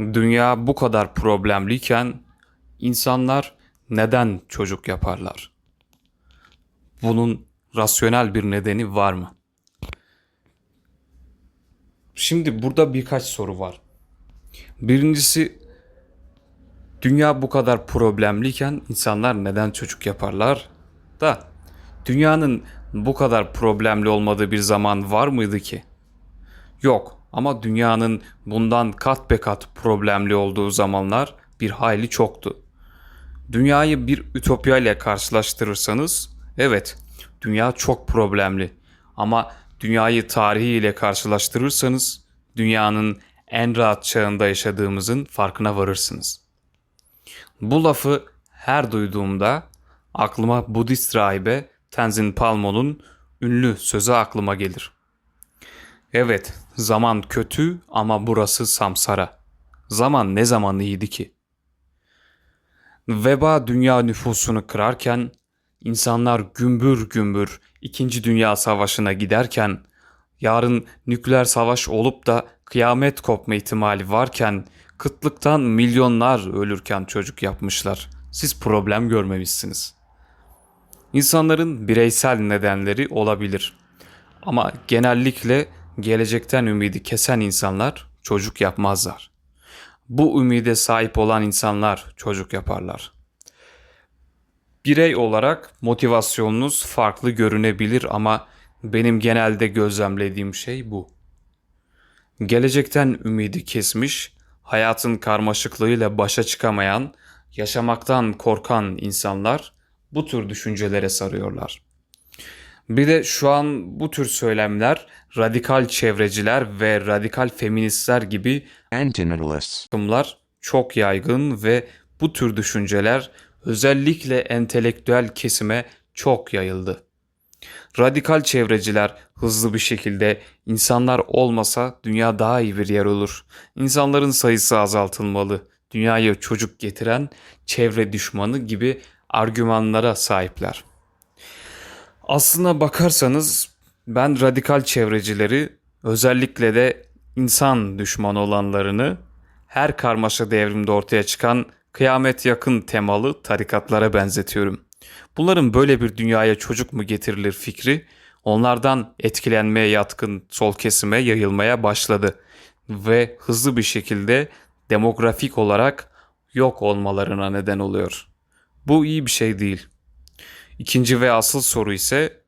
Dünya bu kadar problemliyken insanlar neden çocuk yaparlar? Bunun rasyonel bir nedeni var mı? Şimdi burada birkaç soru var. Birincisi dünya bu kadar problemliyken insanlar neden çocuk yaparlar? Da dünyanın bu kadar problemli olmadığı bir zaman var mıydı ki? Yok ama dünyanın bundan kat be kat problemli olduğu zamanlar bir hayli çoktu. Dünyayı bir ütopya ile karşılaştırırsanız evet dünya çok problemli ama dünyayı tarihi ile karşılaştırırsanız dünyanın en rahat çağında yaşadığımızın farkına varırsınız. Bu lafı her duyduğumda aklıma Budist rahibe Tenzin Palmo'nun ünlü sözü aklıma gelir. Evet, zaman kötü ama burası Samsara. Zaman ne zaman iyiydi ki? Veba dünya nüfusunu kırarken, insanlar gümbür gümbür 2. Dünya Savaşı'na giderken, yarın nükleer savaş olup da kıyamet kopma ihtimali varken, kıtlıktan milyonlar ölürken çocuk yapmışlar. Siz problem görmemişsiniz. İnsanların bireysel nedenleri olabilir. Ama genellikle gelecekten ümidi kesen insanlar çocuk yapmazlar. Bu ümide sahip olan insanlar çocuk yaparlar. Birey olarak motivasyonunuz farklı görünebilir ama benim genelde gözlemlediğim şey bu. Gelecekten ümidi kesmiş, hayatın karmaşıklığıyla başa çıkamayan, yaşamaktan korkan insanlar bu tür düşüncelere sarıyorlar. Bir de şu an bu tür söylemler radikal çevreciler ve radikal feministler gibi Antinatalists. akımlar çok yaygın ve bu tür düşünceler özellikle entelektüel kesime çok yayıldı. Radikal çevreciler hızlı bir şekilde insanlar olmasa dünya daha iyi bir yer olur. İnsanların sayısı azaltılmalı. Dünyaya çocuk getiren çevre düşmanı gibi argümanlara sahipler. Aslına bakarsanız ben radikal çevrecileri özellikle de insan düşmanı olanlarını her karmaşa devrimde ortaya çıkan kıyamet yakın temalı tarikatlara benzetiyorum. Bunların böyle bir dünyaya çocuk mu getirilir fikri onlardan etkilenmeye yatkın sol kesime yayılmaya başladı ve hızlı bir şekilde demografik olarak yok olmalarına neden oluyor. Bu iyi bir şey değil. İkinci ve asıl soru ise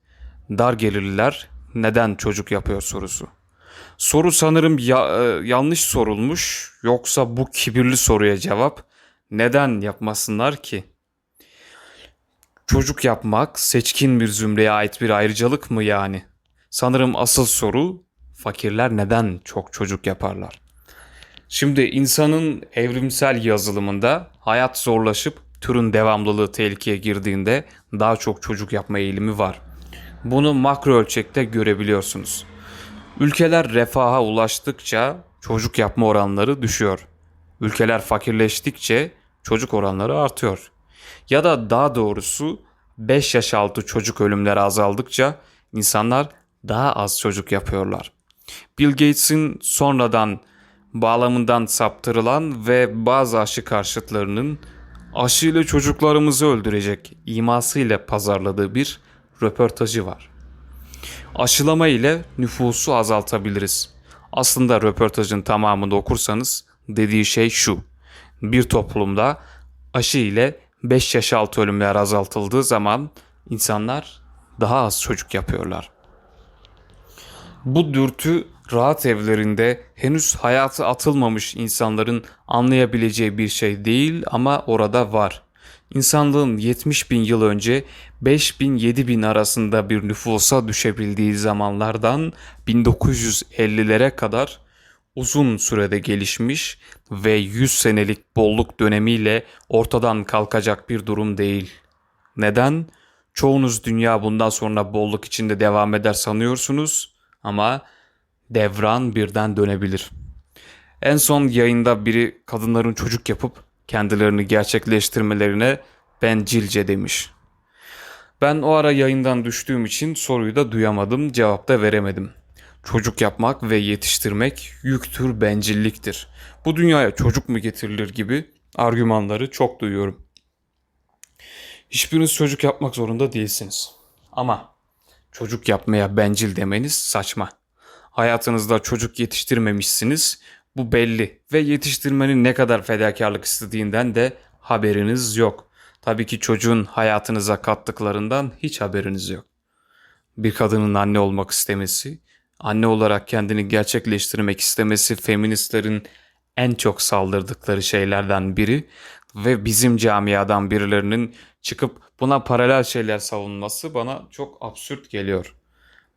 dar gelirliler neden çocuk yapıyor sorusu. Soru sanırım ya- e, yanlış sorulmuş yoksa bu kibirli soruya cevap neden yapmasınlar ki? Çocuk yapmak seçkin bir zümreye ait bir ayrıcalık mı yani? Sanırım asıl soru fakirler neden çok çocuk yaparlar? Şimdi insanın evrimsel yazılımında hayat zorlaşıp türün devamlılığı tehlikeye girdiğinde daha çok çocuk yapma eğilimi var. Bunu makro ölçekte görebiliyorsunuz. Ülkeler refaha ulaştıkça çocuk yapma oranları düşüyor. Ülkeler fakirleştikçe çocuk oranları artıyor. Ya da daha doğrusu 5 yaş altı çocuk ölümleri azaldıkça insanlar daha az çocuk yapıyorlar. Bill Gates'in sonradan bağlamından saptırılan ve bazı aşı karşıtlarının aşıyla çocuklarımızı öldürecek imasıyla pazarladığı bir röportajı var. Aşılama ile nüfusu azaltabiliriz. Aslında röportajın tamamını okursanız dediği şey şu. Bir toplumda aşı ile 5 yaş altı ölümler azaltıldığı zaman insanlar daha az çocuk yapıyorlar. Bu dürtü rahat evlerinde henüz hayatı atılmamış insanların anlayabileceği bir şey değil ama orada var. İnsanlığın 70 bin yıl önce 5 bin 7 bin arasında bir nüfusa düşebildiği zamanlardan 1950'lere kadar uzun sürede gelişmiş ve 100 senelik bolluk dönemiyle ortadan kalkacak bir durum değil. Neden? Çoğunuz dünya bundan sonra bolluk içinde devam eder sanıyorsunuz ama devran birden dönebilir. En son yayında biri kadınların çocuk yapıp kendilerini gerçekleştirmelerine bencilce demiş. Ben o ara yayından düştüğüm için soruyu da duyamadım, cevap da veremedim. Çocuk yapmak ve yetiştirmek yüktür, bencilliktir. Bu dünyaya çocuk mu getirilir gibi argümanları çok duyuyorum. Hiçbiriniz çocuk yapmak zorunda değilsiniz. Ama çocuk yapmaya bencil demeniz saçma. Hayatınızda çocuk yetiştirmemişsiniz. Bu belli ve yetiştirmenin ne kadar fedakarlık istediğinden de haberiniz yok. Tabii ki çocuğun hayatınıza kattıklarından hiç haberiniz yok. Bir kadının anne olmak istemesi, anne olarak kendini gerçekleştirmek istemesi feministlerin en çok saldırdıkları şeylerden biri ve bizim camiadan birilerinin çıkıp buna paralel şeyler savunması bana çok absürt geliyor.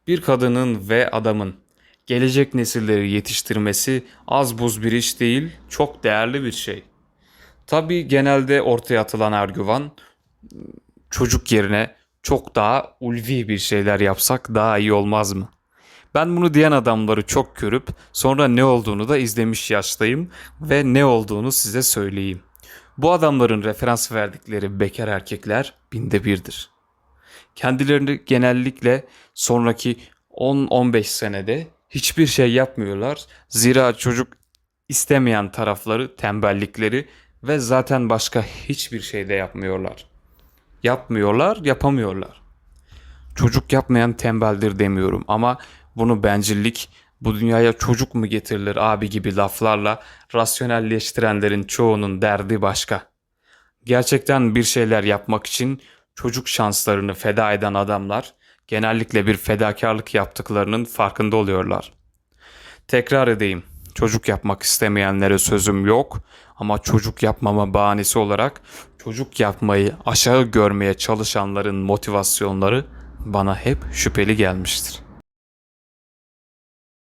Bir kadının ve adamın gelecek nesilleri yetiştirmesi az buz bir iş değil, çok değerli bir şey. Tabii genelde ortaya atılan argüman çocuk yerine çok daha ulvi bir şeyler yapsak daha iyi olmaz mı? Ben bunu diyen adamları çok görüp sonra ne olduğunu da izlemiş yaştayım ve ne olduğunu size söyleyeyim. Bu adamların referans verdikleri bekar erkekler binde birdir. Kendilerini genellikle sonraki 10-15 senede hiçbir şey yapmıyorlar. Zira çocuk istemeyen tarafları tembellikleri ve zaten başka hiçbir şey de yapmıyorlar. Yapmıyorlar, yapamıyorlar. Çocuk yapmayan tembeldir demiyorum ama bunu bencillik, bu dünyaya çocuk mu getirilir abi gibi laflarla rasyonelleştirenlerin çoğunun derdi başka. Gerçekten bir şeyler yapmak için çocuk şanslarını feda eden adamlar genellikle bir fedakarlık yaptıklarının farkında oluyorlar. Tekrar edeyim. Çocuk yapmak istemeyenlere sözüm yok ama çocuk yapmama bahanesi olarak çocuk yapmayı aşağı görmeye çalışanların motivasyonları bana hep şüpheli gelmiştir.